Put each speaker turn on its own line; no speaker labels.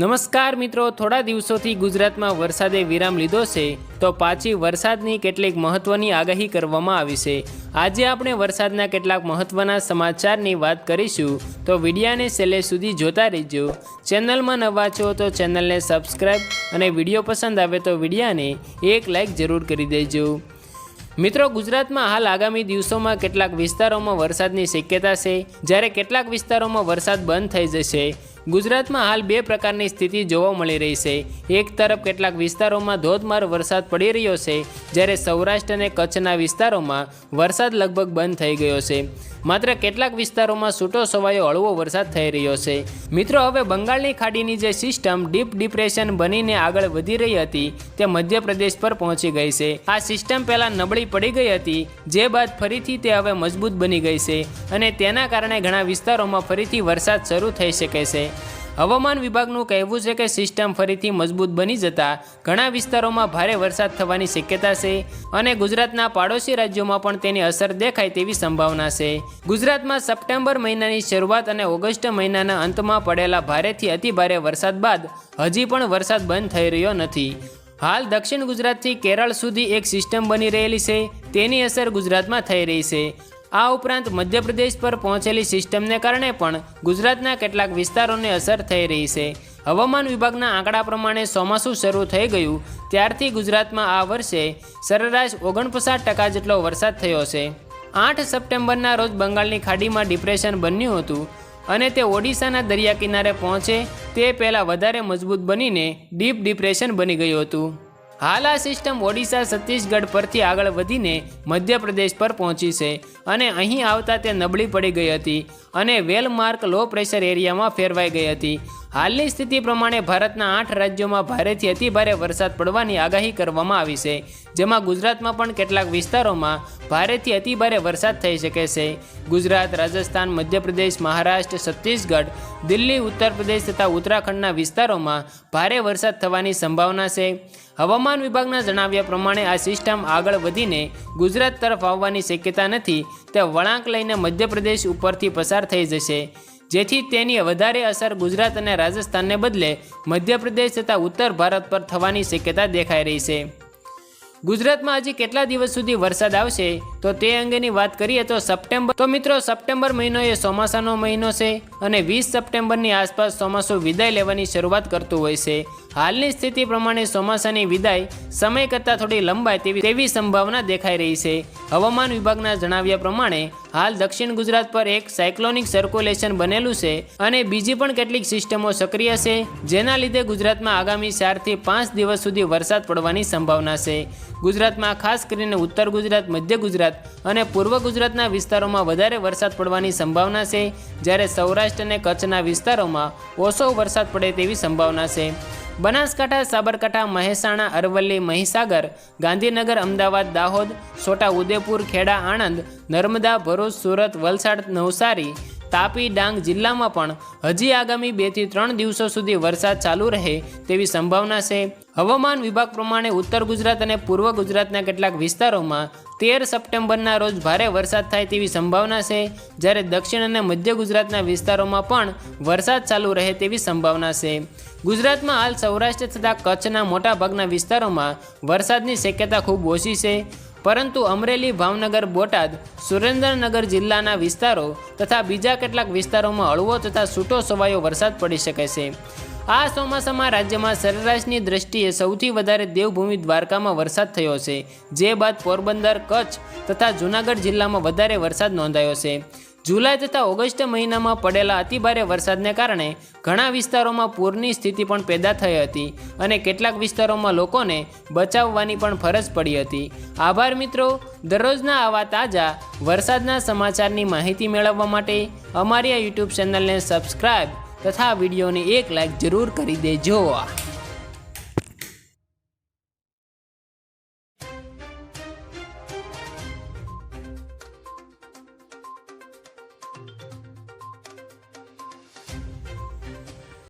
નમસ્કાર મિત્રો, થોડા દિવસોથી ગુજરાતમાં વરસાદે વિરામ લીધો છે, તો પાછી વરસાદની કેટલીક મહત્વની આગાહી કરવામાં આવી છે. આજે આપણે વરસાદના કેટલાક મહત્વના સમાચારની વાત કરીશું, તો વિડીયાને છેલ્લે સુધી જોતા રહેજો. ચેનલમાં નવા છો તો ચેનલને સબસ્ક્રાઈબ અને વીડિયો પસંદ આવે તો વિડીયાને એક લાઇક જરૂર કરી દેજો. મિત્રો, ગુજરાતમાં હાલ આગામી દિવસોમાં કેટલાક વિસ્તારોમાં વરસાદની શક્યતા છે. જ્યારે કેટલાક વિસ્તારોમાં વરસાદ બંધ થઈ જશે ગુજરાતમાં હાલ બે પ્રકારની સ્થિતિ જોવા મળી રહી છે. એક તરફ કેટલાક વિસ્તારોમાં ધોધમાર વરસાદ પડી રહ્યો છે, જ્યારે સૌરાષ્ટ્ર અને કચ્છના વિસ્તારોમાં વરસાદ લગભગ બંધ થઈ ગયો છે. માત્ર કેટલાક વિસ્તારોમાં છૂટો છવાયો હળવો વરસાદ થઈ રહ્યો છે. મિત્રો, હવે બંગાળની ખાડીની જે સિસ્ટમ ડીપ ડિપ્રેશન બનીને આગળ વધી રહી હતી, તે મધ્યપ્રદેશ પર પહોંચી ગઈ છે. આ સિસ્ટમ પહેલાં નબળી પડી ગઈ હતી, જે બાદ ફરીથી તે હવે મજબૂત બની ગઈ છે અને તેના કારણે ઘણા વિસ્તારોમાં ફરીથી વરસાદ શરૂ થઈ શકે છે. હવામાન વિભાગનું કહેવું છે કે સિસ્ટમ ફરીથી મજબૂત બની જતા ઘણા વિસ્તારોમાં ભારે વરસાદ થવાની શક્યતા છે અને ગુજરાતના પાડોશી રાજ્યોમાં પણ તેની અસર દેખાય તેવી સંભાવના છે. ગુજરાતમાં સપ્ટેમ્બર મહિનાની શરૂઆત અને ઓગસ્ટ મહિનાના અંતમાં પડેલા ભારેથી અતિભારે વરસાદ બાદ હજી પણ વરસાદ બંધ થઈ રહ્યો નથી. હાલ દક્ષિણ ગુજરાતથી કેરળ સુધી એક સિસ્ટમ બની રહેલી છે. તેની અસર ગુજરાતમાં થઈ રહી છે. આ ઉપરાંત મધ્યપ્રદેશ પર પહોંચેલી સિસ્ટમને કારણે પણ ગુજરાતના કેટલાક વિસ્તારોને અસર થઈ રહી છે. હવામાન વિભાગના આંકડા પ્રમાણે ચોમાસું શરૂ થઈ ગયું, ત્યારથી ગુજરાતમાં આ વર્ષે સરેરાશ ઓગણપચાસ ટકા જેટલો વરસાદ થયો છે. આઠ સપ્ટેમ્બરના રોજ બંગાળની ખાડીમાં ડિપ્રેશન બન્યું હતું અને તે ઓડિશાના દરિયા કિનારે પહોંચે તે પહેલાં વધારે મજબૂત બનીને ડીપ ડિપ્રેશન બની ગયું હતું. હાલ આ સિસ્ટમ ઓડિશા છત્તીસગઢ પરથી આગળ વધીને મધ્યપ્રદેશ પર પહોંચી છે અને અહીં આવતા તે નબળી પડી ગઈ હતી અને વેલમાર્ક લો પ્રેશર એરિયામાં ફેરવાઈ ગઈ હતી. હાલની સ્થિતિ પ્રમાણે ભારતના આઠ રાજ્યોમાં ભારેથી અતિભારે વરસાદ પડવાની આગાહી કરવામાં આવી છે. જેમાં ગુજરાતમાં પણ કેટલાક વિસ્તારોમાં ભારેથી અતિભારે વરસાદ થઈ શકે છે. ગુજરાત, રાજસ્થાન, મધ્યપ્રદેશ, મહારાષ્ટ્ર, છત્તીસગઢ, દિલ્હી ઉત્તર પ્રદેશ તથા ઉત્તરાખંડના વિસ્તારોમાં ભારે વરસાદ થવાની સંભાવના છે. હવામાન વિભાગના જણાવ્યા પ્રમાણે આ સિસ્ટમ આગળ વધીને ગુજરાત તરફ આવવાની શક્યતા નથી. તે વળાંક લઈને મધ્યપ્રદેશ ઉપરથી પસાર થઈ જશે. જેથી તેની વધારે અસર ગુજરાત અને રાજસ્થાનને બદલે મધ્યપ્રદેશ તથા ઉત્તર ભારત પર થવાની શક્યતા દેખાઈ રહી છે. ગુજરાતમાં હજી કેટલા દિવસ સુધી વરસાદ આવશે? તો તે અંગેની વાત કરીએ તો સપ્ટેમ્બર તો મિત્રો, સપ્ટેમ્બર મહિનો એ ચોમાસાનો મહિનો છે અને વીસ સપ્ટેમ્બરની આસપાસ ચોમાસું વિદાય લેવાની શરૂઆત કરતું હોય છે. હાલની સ્થિતિ પ્રમાણે ચોમાસાની વિદાય સમય કરતાં થોડી લંબાય તેવી તેવી સંભાવના દેખાઈ રહી છે. હવામાન વિભાગના જણાવ્યા પ્રમાણે, હાલ દક્ષિણ ગુજરાત પર એક સાયક્લોનિક સર્ક્યુલેશન બનેલું છે અને બીજી પણ કેટલીક સિસ્ટમો સક્રિય છે, જેના લીધે ગુજરાતમાં આગામી ચારથી પાંચ દિવસ સુધી વરસાદ પડવાની સંભાવના છે. ગુજરાતમાં ખાસ કરીને ઉત્તર ગુજરાત, મધ્ય ગુજરાત અને પૂર્વ ગુજરાતના વિસ્તારોમાં વધારે વરસાદ પડવાની સંભાવના છે. જ્યારે સૌરાષ્ટ્ર અને કચ્છના વિસ્તારોમાં ઓછો વરસાદ પડે તેવી સંભાવના છે. બનાસકાંઠા, સાબરકાંઠા, મહેસાણા, અરવલ્લી, મહીસાગર, ગાંધીનગર, અમદાવાદ, દાહોદ, છોટા ઉદેપુર, ખેડા, આણંદ, નર્મદા, ભરૂચ, સુરત, વલસાડ, નવસારી તાપી ડાંગ જિલ્લામાં પણ હજી આગામી બેથી ત્રણ દિવસો સુધી વરસાદ ચાલુ રહે તેવી સંભાવના છે. હવામાન વિભાગ પ્રમાણે ઉત્તર ગુજરાત અને પૂર્વ ગુજરાતના કેટલાક વિસ્તારોમાં તેર સપ્ટેમ્બરના રોજ ભારે વરસાદ થાય તેવી સંભાવના છે, જ્યારે દક્ષિણ અને મધ્ય ગુજરાતના વિસ્તારોમાં પણ વરસાદ ચાલુ રહે તેવી સંભાવના છે. ગુજરાતમાં હાલ સૌરાષ્ટ્ર તથા કચ્છના મોટાભાગના વિસ્તારોમાં વરસાદની શક્યતા ખૂબ ઓછી છે. પરંતુ અમરેલી, ભાવનગર, બોટાદ, સુરેન્દ્રનગર જિલ્લાના વિસ્તારો તથા બીજા કેટલાક વિસ્તારોમાં હળવો તથા છૂટો સવાયો વરસાદ પડી શકે છે. આ ચોમાસામાં રાજ્યમાં સરેરાશની દ્રષ્ટિએ સૌથી વધારે દેવભૂમિ દ્વારકામાં વરસાદ થયો છે, જે બાદ પોરબંદર, કચ્છ તથા જૂનાગઢ જિલ્લામાં વધારે વરસાદ નોંધાયો છે. જુલાઈ તથા ઓગસ્ટ મહિનામાં પડેલા અતિભારે વરસાદને કારણે ઘણા વિસ્તારોમાં પૂરની સ્થિતિ પણ પેદા થઈ હતી અને કેટલાક વિસ્તારોમાં લોકોને બચાવવાની પણ ફરજ પડી હતી. આભાર મિત્રો, દરરોજના આવા તાજા વરસાદના સમાચારની માહિતી મેળવવા માટે અમારી આ યુટ્યુબ ચેનલને સબસ્ક્રાઈબ તથા વિડીયોને એક લાઈક જરૂર કરી દેજો.